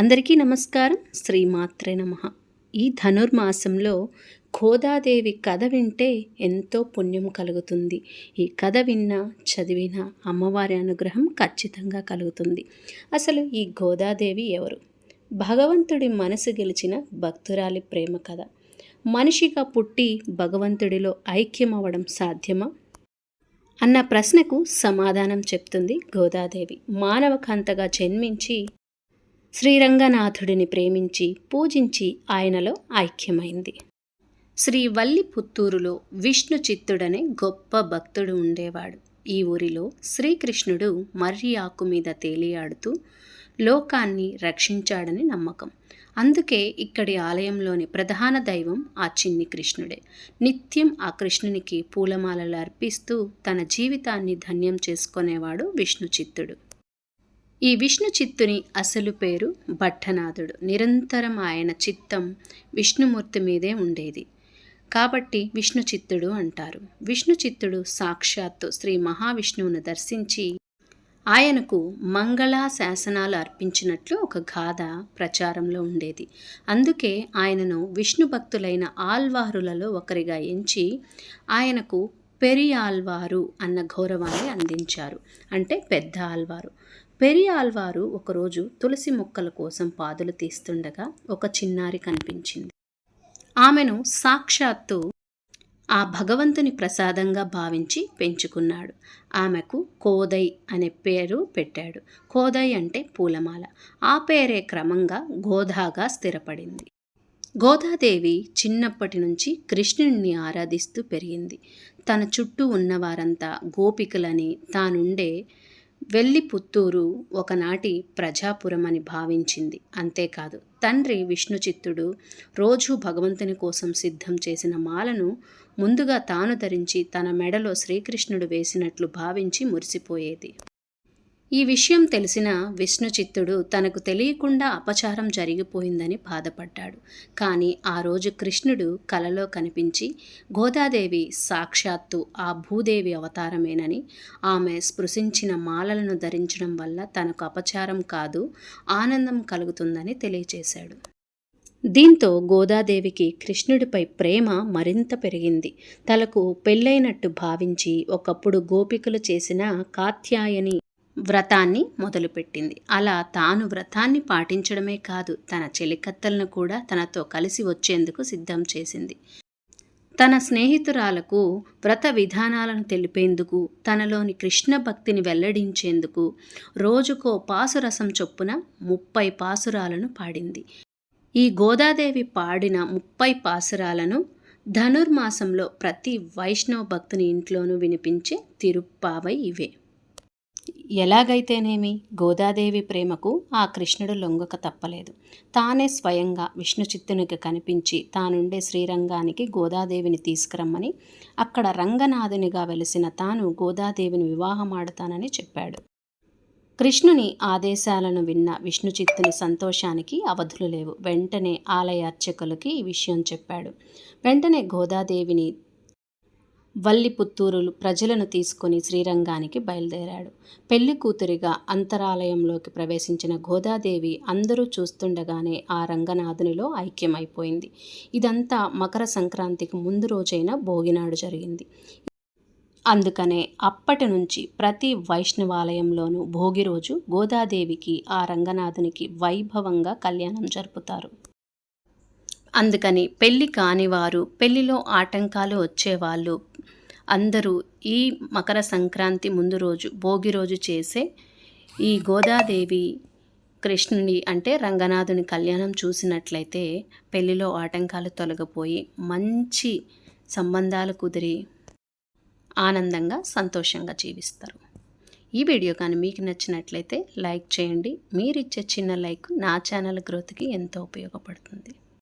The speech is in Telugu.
అందరికీ నమస్కారం. శ్రీమాత్రే నమ. ఈ ధనుర్మాసంలో గోదాదేవి కథ వింటే ఎంతో పుణ్యం కలుగుతుంది. ఈ కథ విన్నా చదివినా అమ్మవారి అనుగ్రహం ఖచ్చితంగా కలుగుతుంది. అసలు ఈ గోదాదేవి ఎవరు? భగవంతుడి మనసు గెలిచిన భక్తురాలి ప్రేమ కథ. మనిషిగా పుట్టి భగవంతుడిలో ఐక్యమవ్వడం సాధ్యమా? అన్న ప్రశ్నకు సమాధానం చెప్తుంది గోదాదేవి. మానవకాంతగా జన్మించి శ్రీరంగనాథుడిని ప్రేమించి పూజించి ఆయనలో ఐక్యమైంది. శ్రీ వల్లి పుత్తూరులో విష్ణు చిత్తుడనే గొప్ప భక్తుడు ఉండేవాడు. ఈ ఊరిలో శ్రీకృష్ణుడు మర్రి ఆకు మీద తేలియాడుతూ లోకాన్ని రక్షించాడని నమ్మకం. అందుకే ఇక్కడి ఆలయంలోని ప్రధాన దైవం ఆ చిన్ని కృష్ణుడే. నిత్యం ఆ కృష్ణునికి పూలమాలలు అర్పిస్తూ తన జీవితాన్ని ధన్యం చేసుకునేవాడు విష్ణు చిత్తుడు ఈ విష్ణు చిత్తుని అసలు పేరు భట్టనాథుడు. నిరంతరం ఆయన చిత్తం విష్ణుమూర్తి మీదే ఉండేది. కాబట్టి విష్ణు చిత్తుడు అంటారు. విష్ణు చిత్తుడు సాక్షాత్తు శ్రీ మహావిష్ణువును దర్శించి ఆయనకు మంగళా శాసనాలు అర్పించినట్లు ఒక గాథ ప్రచారంలో ఉండేది. అందుకే ఆయనను విష్ణు భక్తులైన ఆల్వారులలో ఒకరిగా ఎంచి ఆయనకు పెరియాల్వారు అన్న గౌరవాన్ని అందించారు. అంటే పెద్ద ఆల్వారు. పెరి ఆల్వారు ఒకరోజు తులసి మొక్కల కోసం పాదులు తీస్తుండగా ఒక చిన్నారి కనిపించింది. ఆమెను సాక్షాత్తు ఆ భగవంతుని ప్రసాదంగా భావించి పెంచుకున్నాడు. ఆమెకు కోదై అనే పేరు పెట్టాడు. కోదై అంటే పూలమాల. ఆ పేరే క్రమంగా గోధాగా స్థిరపడింది. గోదాదేవి చిన్నప్పటి నుంచి కృష్ణుణ్ణి ఆరాధిస్తూ పెరిగింది. తన చుట్టూ ఉన్నవారంతా గోపికలని తానుండే వెల్లి పుత్తూరు ఒకనాటి ప్రజాపురం అని భావించింది. అంతేకాదు తండ్రి విష్ణుచిత్తుడు రోజూ భగవంతుని కోసం సిద్ధం చేసిన మాలను ముందుగా తాను ధరించి తన మెడలో శ్రీకృష్ణుడు వేసినట్లు భావించి మురిసిపోయేది. ఈ విషయం తెలిసిన విష్ణుచిత్తుడు తనకు తెలియకుండా అపచారం జరిగిపోయిందని బాధపడ్డాడు. కానీ ఆ రోజు కృష్ణుడు కలలో కనిపించి గోదాదేవి సాక్షాత్తు ఆ భూదేవి అవతారమేనని ఆమె స్పృశించిన మాలలను ధరించడం వల్ల తనకు అపచారం కాదు ఆనందం కలుగుతుందని తెలియచేశాడు. దీంతో గోదాదేవికి కృష్ణుడిపై ప్రేమ మరింత పెరిగింది. తలకు పెళ్ళైనట్టు భావించి ఒకప్పుడు గోపికలు చేసిన కాత్యాయని వ్రతాన్ని మొదలుపెట్టింది. అలా తాను వ్రతాన్ని పాటించడమే కాదు తన చెలికత్తలను కూడా తనతో కలిసి వచ్చేందుకు సిద్ధం చేసింది. తన స్నేహితురాలకు వ్రత విధానాలను తెలిపేందుకు తనలోని కృష్ణ భక్తిని వెల్లడించేందుకు రోజుకో పాసురసం చొప్పున ముప్పై పాసురాలను పాడింది. ఈ గోదాదేవి పాడిన ముప్పై పాసురాలను ధనుర్మాసంలో ప్రతి వైష్ణవ భక్తుని ఇంట్లోనూ వినిపించే తిరుప్పావై ఇవే. ఎలాగైతేనేమి? గోదాదేవి ప్రేమకు ఆ కృష్ణుడు లొంగక తప్పలేదు. తానే స్వయంగా విష్ణు చిత్తునికి కనిపించి తానుండే శ్రీరంగానికి గోదాదేవిని తీసుకురమ్మని అక్కడ రంగనాథునిగా వెలిసిన తాను గోదాదేవిని వివాహమాడతానని చెప్పాడు. కృష్ణుని ఆదేశాలను విన్న విష్ణు చిత్తుని సంతోషానికి అవధులు లేవు. వెంటనే ఆలయ అర్చకులకి ఈ విషయం చెప్పాడు. వెంటనే గోదాదేవిని వల్లిపుత్తూరులు ప్రజలను తీసుకుని శ్రీరంగానికి బయలుదేరాడు. పెళ్ళి కూతురిగా అంతరాలయంలోకి ప్రవేశించిన గోదాదేవి అందరూ చూస్తుండగానే ఆ రంగనాథునిలో ఐక్యమైపోయింది. ఇదంతా మకర సంక్రాంతికి ముందు రోజైన భోగినాడు జరిగింది. అందుకనే అప్పటి నుంచి ప్రతి వైష్ణవాలయంలోనూ భోగి రోజు గోదాదేవికి ఆ రంగనాథునికి వైభవంగా కళ్యాణం జరుపుతారు. అందుకని పెళ్ళి కానివారు పెళ్ళిలో ఆటంకాలు వచ్చేవాళ్ళు అందరూ ఈ మకర సంక్రాంతి ముందు రోజు భోగి రోజు చేసే ఈ గోదాదేవి కృష్ణుని అంటే రంగనాథుని కళ్యాణం చూసినట్లయితే పెళ్ళిలో ఆటంకాలు తొలగిపోయి మంచి సంబంధాలు కుదిరి ఆనందంగా సంతోషంగా జీవిస్తారు. ఈ వీడియో కానీ మీకు నచ్చినట్లయితే లైక్ చేయండి. మీరిచ్చే చిన్న లైక్ నా ఛానల్ గ్రోత్కి ఎంతో ఉపయోగపడుతుంది.